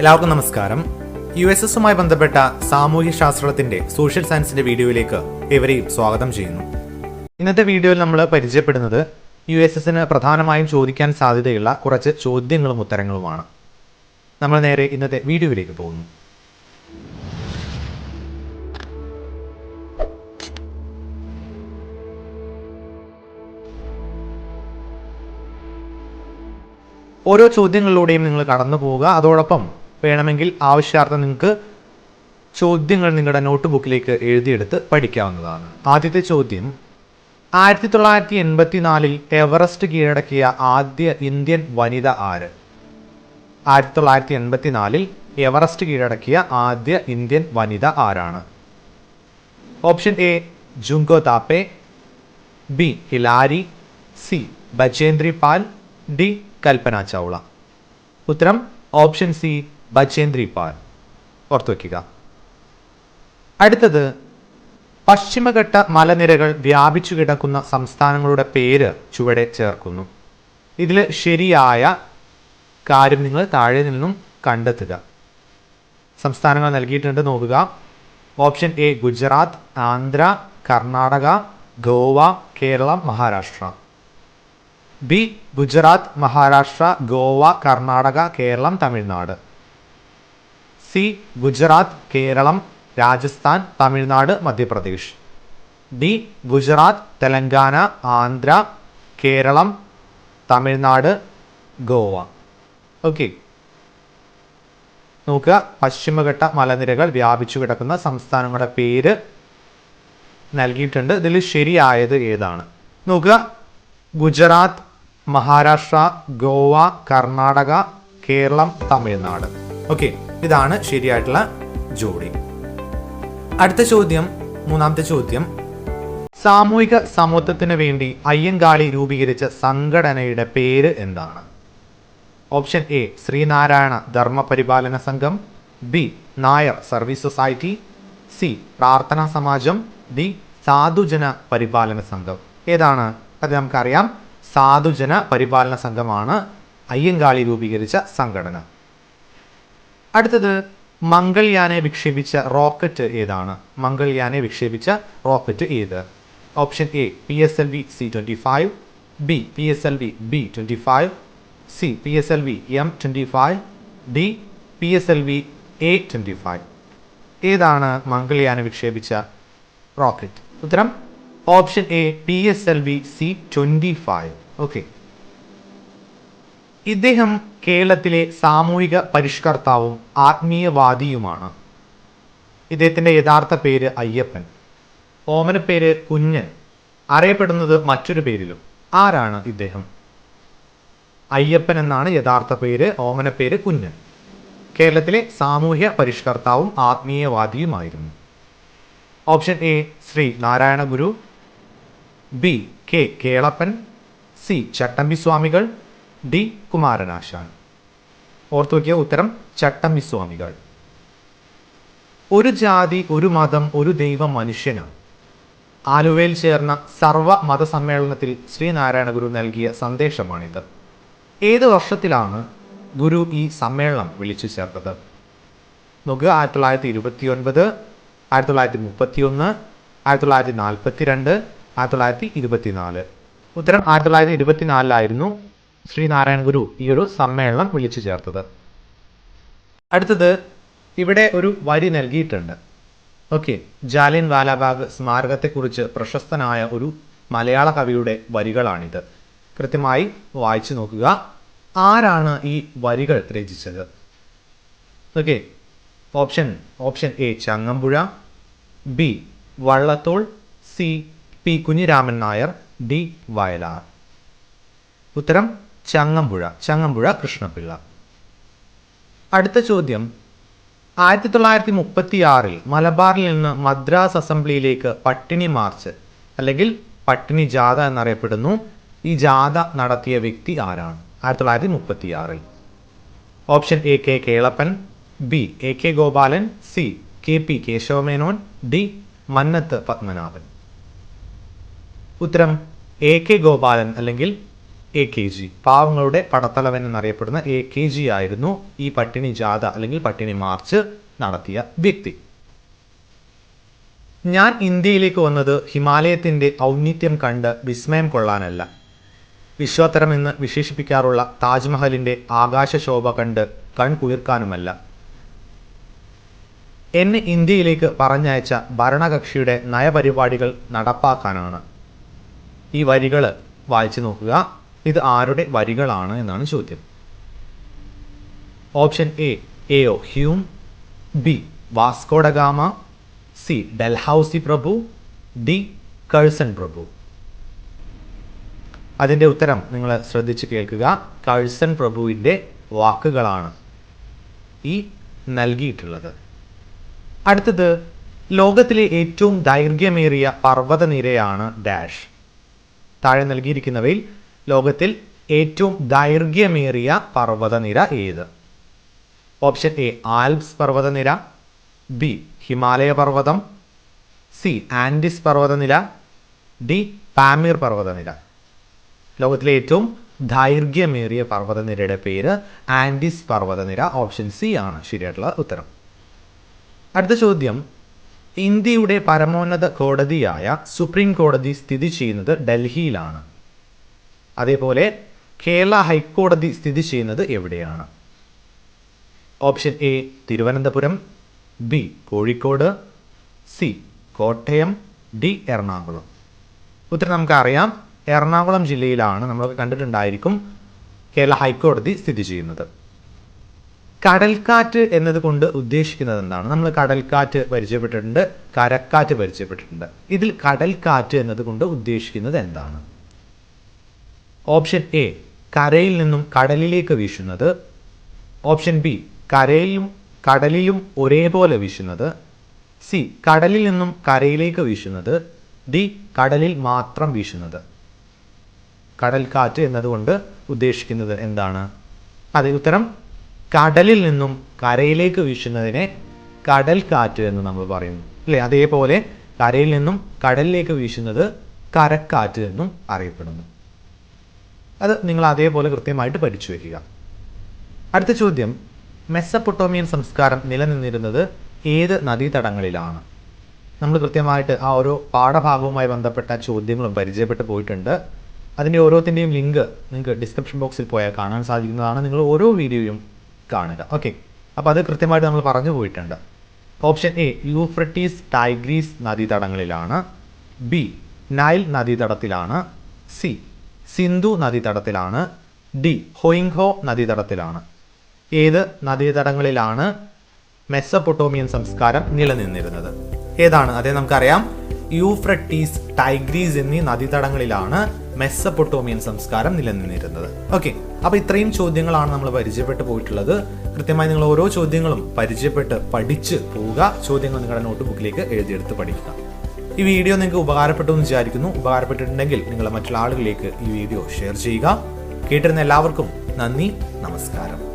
എല്ലാവർക്കും നമസ്കാരം. U S എസുമായി ബന്ധപ്പെട്ട സാമൂഹ്യ ശാസ്ത്രത്തിന്റെ സോഷ്യൽ സയൻസിന്റെ വീഡിയോയിലേക്ക് ഇവരെയും സ്വാഗതം ചെയ്യുന്നു. ഇന്നത്തെ വീഡിയോയിൽ നമ്മൾ പരിചയപ്പെടുന്നത് യു എസ് എസിന് പ്രധാനമായും ചോദിക്കാൻ സാധ്യതയുള്ള കുറച്ച് ചോദ്യങ്ങളും ഉത്തരങ്ങളുമാണ്. നമ്മൾ നേരെ ഇന്നത്തെ വീഡിയോയിലേക്ക് പോകുന്നു. ഓരോ ചോദ്യങ്ങളിലൂടെയും നിങ്ങൾ കടന്നു പോവുക അതോടൊപ്പം വേണമെങ്കിൽ ആവശ്യാർത്ഥം നിങ്ങൾക്ക് ചോദ്യങ്ങൾ നിങ്ങളുടെ നോട്ട് ബുക്കിലേക്ക് എഴുതിയെടുത്ത് പഠിക്കാവുന്നതാണ്. ആദ്യത്തെ ചോദ്യം ആയിരത്തി തൊള്ളായിരത്തി എൺപത്തി നാലിൽ എവറസ്റ്റ് കീഴടക്കിയ ആദ്യ ഇന്ത്യൻ വനിത ആര്? ആയിരത്തി തൊള്ളായിരത്തി എൺപത്തി നാലിൽ എവറസ്റ്റ് കീഴടക്കിയ ആദ്യ ഇന്ത്യൻ വനിത ആരാണ്? Option A Junko Tabei B Hillary C Bachendri Pal D Kalpana Chawla. ഉത്തരം ഓപ്ഷൻ സി ബച്ചേന്ദ്രി പാൽ. ഓർത്തു വയ്ക്കുക. അടുത്തത് പശ്ചിമഘട്ട മലനിരകൾ വ്യാപിച്ചു കിടക്കുന്ന സംസ്ഥാനങ്ങളുടെ പേര് ചുവടെ ചേർക്കുന്നു. ഇതിൽ ശരിയായ കാര്യം നിങ്ങൾ താഴെ നിന്നും കണ്ടെത്തുക. സംസ്ഥാനങ്ങൾ നൽകിയിട്ടുണ്ട് നോക്കുക. Option A Gujarat Andhra Karnataka Goa Keralam Maharashtra. B Gujarat Maharashtra Goa Karnataka Keralam Tamil Nadu. C Gujarat Keralam Rajasthan Tamil Nadu Madhya Pradesh. D Gujarat Telangana Andhra Keralam Tamil Nadu Goa. Okay. നോക്കുക. പശ്ചിമഘട്ട മലനിരകൾ വ്യാപിച്ചു കിടക്കുന്ന സംസ്ഥാനങ്ങളുടെ പേര് നൽകിയിട്ടുണ്ട്. ഇതിൽ ശരിയായത് ഏതാണ്? നോക്കുക. ഗുജറാത്ത് മഹാരാഷ്ട്ര ഗോവ കർണാടക കേരളം തമിഴ്നാട്. ഓക്കെ. ഇതാണ് ശരിയായിട്ടുള്ള ജോഡി. അടുത്ത ചോദ്യം മൂന്നാമത്തെ ചോദ്യം. സാമൂഹിക സമത്വത്തിന് വേണ്ടി അയ്യങ്കാളി രൂപീകരിച്ച സംഘടനയുടെ പേര് എന്താണ്? Option A Sreenarayana Dharmaparipalana Sangham. B Nair service society. C Prarthana Samaj. D സാധുജന പരിപാലന സംഘം. ഏതാണ്? അത് നമുക്കറിയാം. സാധുജന പരിപാലന സംഘമാണ് അയ്യങ്കാളി രൂപീകരിച്ച സംഘടന. അടുത്തത് മംഗൾയാനെ വിക്ഷേപിച്ച റോക്കറ്റ് ഏതാണ്? മംഗൾയാനെ വിക്ഷേപിച്ച റോക്കറ്റ് ഏത്? Option A P S L V C twenty five B P S L V B twenty five C P S L V M twenty five D P S L V A twenty five. ഏതാണ് മംഗൾയാനെ വിക്ഷേപിച്ച rocket? ഉത്തരം option A P S L V C twenty five. Okay. ഇദ്ദേഹം കേരളത്തിലെ സാമൂഹിക പരിഷ്കർത്താവും ആത്മീയവാദിയുമാണ്. ഇദ്ദേഹത്തിന്റെ യഥാർത്ഥ പേര് അയ്യപ്പൻ. ഓമന പേര് കുഞ്ഞൻ. അറിയപ്പെടുന്നത് മറ്റൊരു പേരിലും. ആരാണ് ഇദ്ദേഹം? അയ്യപ്പൻ എന്നാണ് യഥാർത്ഥ പേര് ഓമന പേര് കുഞ്ഞൻ. കേരളത്തിലെ സാമൂഹ്യ പരിഷ്കർത്താവും ആത്മീയവാദിയുമായിരുന്നു. Option A Sree Narayana Guru B K Kelappan. C Chattampi Swamikal D Kumaranasan. ഓർത്തു നോക്കിയ ഉത്തരം ചട്ടമ്പി സ്വാമികൾ ഒരു ജാതി ഒരു മതം ഒരു ദൈവം മനുഷ്യനാണ് ആലുവയിൽ ചേർന്ന സർവ മതസമ്മേളനത്തിൽ ശ്രീനാരായണ ഗുരു നൽകിയ സന്ദേശമാണിത്. ഏത് വർഷത്തിലാണ് ഗുരു ഈ സമ്മേളനം വിളിച്ചു ചേർത്തത്? നോക്കുക ആയിരത്തി തൊള്ളായിരത്തി ഇരുപത്തി ഒൻപത് ആയിരത്തി തൊള്ളായിരത്തി മുപ്പത്തി ഒന്ന് ആയിരത്തി തൊള്ളായിരത്തി നാൽപ്പത്തി രണ്ട് ആയിരത്തി തൊള്ളായിരത്തി ഇരുപത്തിനാല് ഉത്തരം ആയിരത്തി തൊള്ളായിരത്തി ഇരുപത്തിനാലിലായിരുന്നു ശ്രീനാരായണ ഗുരു ഈ ഒരു സമ്മേളനം വിളിച്ചു ചേർത്തത്. അടുത്തത് ഇവിടെ ഒരു വരി നൽകിയിട്ടുണ്ട്. ഓക്കെ ജാലിയൻ വാലാബാഗ് സ്മാരകത്തെക്കുറിച്ച് പ്രശസ്തനായ ഒരു മലയാള കവിയുടെ വരികളാണിത്. കൃത്യമായി വായിച്ചു നോക്കുക. ആരാണ് ഈ വരികൾ രചിച്ചത്? Okay option option A Changampuzha B Vallathol C P Kunhiraman Nair D Vayalar. ഉത്തരം ചങ്ങമ്പുഴ ചങ്ങമ്പുഴ കൃഷ്ണപിള്ള. അടുത്ത ചോദ്യം. ആയിരത്തി തൊള്ളായിരത്തി മുപ്പത്തി ആറിൽ മലബാറിൽ നിന്ന് മദ്രാസ് അസംബ്ലിയിലേക്ക് പട്ടിണി മാർച്ച് അല്ലെങ്കിൽ പട്ടിണി ജാഥ എന്നറിയപ്പെടുന്നു. ഈ ജാഥ നടത്തിയ വ്യക്തി ആരാണ്? ആയിരത്തി തൊള്ളായിരത്തി മുപ്പത്തി ആറിൽ option A K Kelappan B A K Gopalan C K P Kesavamenon D Mannath Padmanabhan. ഉത്തരം എ കെ ഗോപാലൻ അല്ലെങ്കിൽ എ കെ ജി. പാവങ്ങളുടെ പടത്തലവൻ എന്നറിയപ്പെടുന്ന എ കെ ജി ആയിരുന്നു ഈ പട്ടിണി ജാഥ അല്ലെങ്കിൽ പട്ടിണി മാർച്ച് നടത്തിയ വ്യക്തി. ഞാൻ ഇന്ത്യയിലേക്ക് വന്നത് ഹിമാലയത്തിന്റെ ഔന്നിത്യം കണ്ട് വിസ്മയം കൊള്ളാനല്ല. വിശ്വോത്തരം എന്ന് വിശേഷിപ്പിക്കാറുള്ള താജ്മഹലിന്റെ ആകാശശോഭ കണ്ട് കൺകുളിർക്കാനുമല്ല എന്നെ ഇന്ത്യയിലേക്ക് പറഞ്ഞയച്ച ഭരണകക്ഷിയുടെ നയപരിപാടികൾ നടപ്പാക്കാനാണ്. ഈ വരികൾ വായിച്ചു നോക്കുക. ഇത് ആരുടെ വരികളാണ് എന്നാണ് ചോദ്യം. Option A A O Hume B Vasco da Gama C Dalhousie Prabhu D Curzon പ്രഭു. അതിന്റെ ഉത്തരം നിങ്ങൾ ശ്രദ്ധിച്ച് കേൾക്കുക. കഴ്സൺ പ്രഭുവിന്റെ വാക്കുകളാണ് ഈ നൽകിയിട്ടുള്ളത്. അടുത്തത് ലോകത്തിലെ ഏറ്റവും ദൈർഘ്യമേറിയ പർവതനിരയാണ് ഡാഷ്. താഴെ നൽകിയിരിക്കുന്നവയിൽ ലോകത്തിൽ ഏറ്റവും ദൈർഘ്യമേറിയ പർവതനിര ഏത്? ഓപ്ഷൻ എ ആൽപ്സ് പർവതനിര ബി ഹിമാലയ പർവതം സി ആൻഡിസ് പർവതനിര ഡി പാമീർ പർവതനിര. ലോകത്തിലെ ഏറ്റവും ദൈർഘ്യമേറിയ പർവതനിരയുടെ പേര് ആൻഡിസ് പർവതനിര ഓപ്ഷൻ സി ആണ്. ശരിയായിട്ടുള്ള ഉത്തരം. അടുത്ത ചോദ്യം. ഇന്ത്യയുടെ പരമോന്നത കോടതിയായ സുപ്രീം കോടതി സ്ഥിതി ചെയ്യുന്നത് ഡൽഹിയിലാണ്. അതേപോലെ കേരള ഹൈക്കോടതി സ്ഥിതി ചെയ്യുന്നത് എവിടെയാണ്? Option A Thiruvananthapuram B Kozhikode C Kottayam D Ernakulam. ഉത്തരം നമുക്കറിയാം എറണാകുളം ജില്ലയിലാണ് നമ്മൾ കണ്ടിട്ടുണ്ടായിരിക്കും കേരള ഹൈക്കോടതി സ്ഥിതി ചെയ്യുന്നത്. കടൽക്കാറ്റ് എന്നതുകൊണ്ട് ഉദ്ദേശിക്കുന്നത് എന്താണ്? നമ്മൾ കടൽക്കാറ്റ് പരിചയപ്പെട്ടിട്ടുണ്ട് കരക്കാറ്റ് പരിചയപ്പെട്ടിട്ടുണ്ട്. ഇതിൽ കടൽക്കാറ്റ് എന്നതുകൊണ്ട് ഉദ്ദേശിക്കുന്നത് എന്താണ്? ഓപ്ഷൻ എ കരയിൽ നിന്നും കടലിലേക്ക് വീശുന്നത്. ഓപ്ഷൻ ബി കരയിലും കടലിലും ഒരേപോലെ വീശുന്നത്. സി കടലിൽ നിന്നും കരയിലേക്ക് വീശുന്നത്. ഡി കടലിൽ മാത്രം വീശുന്നത്. കടൽക്കാറ്റ് എന്നതുകൊണ്ട് ഉദ്ദേശിക്കുന്നത് എന്താണ്? അതെ ഉത്തരം കടലിൽ നിന്നും കരയിലേക്ക് വീശുന്നതിനെ കടൽ കാറ്റ് എന്ന് നമ്മൾ പറയുന്നു. അല്ലേ? അതേപോലെ കരയിൽ നിന്നും കടലിലേക്ക് വീശുന്നത് കരക്കാറ്റ് എന്നും അറിയപ്പെടുന്നു. അത് നിങ്ങൾ അതേപോലെ കൃത്യമായിട്ട് പഠിച്ചു വയ്ക്കുക അടുത്ത ചോദ്യം. മെസ്സപ്പൊട്ടോമിയൻ സംസ്കാരം നിലനിന്നിരുന്നത് ഏത് നദീതടങ്ങളിലാണ്? നമ്മൾ കൃത്യമായിട്ട് ആ ഓരോ പാഠഭാഗവുമായി ബന്ധപ്പെട്ട ചോദ്യങ്ങളും പരിചയപ്പെട്ട് പോയിട്ടുണ്ട്. അതിന്റെ ഓരോത്തിന്റെയും ലിങ്ക് നിങ്ങൾക്ക് ഡിസ്ക്രിപ്ഷൻ ബോക്സിൽ പോയാൽ കാണാൻ സാധിക്കുന്നതാണ്. നിങ്ങൾ ഓരോ വീഡിയോയും കാണുക. ഓക്കെ. അപ്പോൾ അത് കൃത്യമായിട്ട് നമ്മൾ പറഞ്ഞു പോയിട്ടുണ്ട്. ഓപ്ഷൻ എ യൂഫ്രട്ടീസ് ടൈഗ്രീസ് നദീതടങ്ങളിലാണ്. ബി നൈൽ നദീതടത്തിലാണ്. സി സിന്ധു നദീതടത്തിലാണ്. ഡി ഹൊയിങ്ഹോ നദീതടത്തിലാണ്. ഏത് നദീതടങ്ങളിലാണ് മെസ്സപ്പൊട്ടോമിയൻ സംസ്കാരം നിലനിന്നിരുന്നത്? ഏതാണ്? അതേ നമുക്കറിയാം. യൂഫ്രട്ടീസ് ടൈഗ്രീസ് എന്നീ നദീതടങ്ങളിലാണ് മെസ്സപ്പൊട്ടോമിയൻ സംസ്കാരം നിലനിന്നിരുന്നത്. ഓക്കെ അപ്പോൾ ഇത്രയും ചോദ്യങ്ങളാണ് നമ്മൾ പരിചയപ്പെട്ട് പോയിട്ടുള്ളത്. കൃത്യമായി നിങ്ങൾ ഓരോ ചോദ്യങ്ങളും പരിചയപ്പെട്ട് പഠിച്ച് പോവുക. ചോദ്യങ്ങൾ നിങ്ങളുടെ നോട്ട് ബുക്കിലേക്ക് എഴുതിയെടുത്ത് പഠിക്കുക. ഈ വീഡിയോ നിങ്ങൾക്ക് ഉപകാരപ്പെട്ടു എന്ന് വിചാരിക്കുന്നു. ഉപകാരപ്പെട്ടിട്ടുണ്ടെങ്കിൽ നിങ്ങൾ മറ്റുള്ള ആളുകളിലേക്ക് ഈ വീഡിയോ ഷെയർ ചെയ്യുക. കേട്ടിരുന്ന എല്ലാവർക്കും നന്ദി. നമസ്കാരം.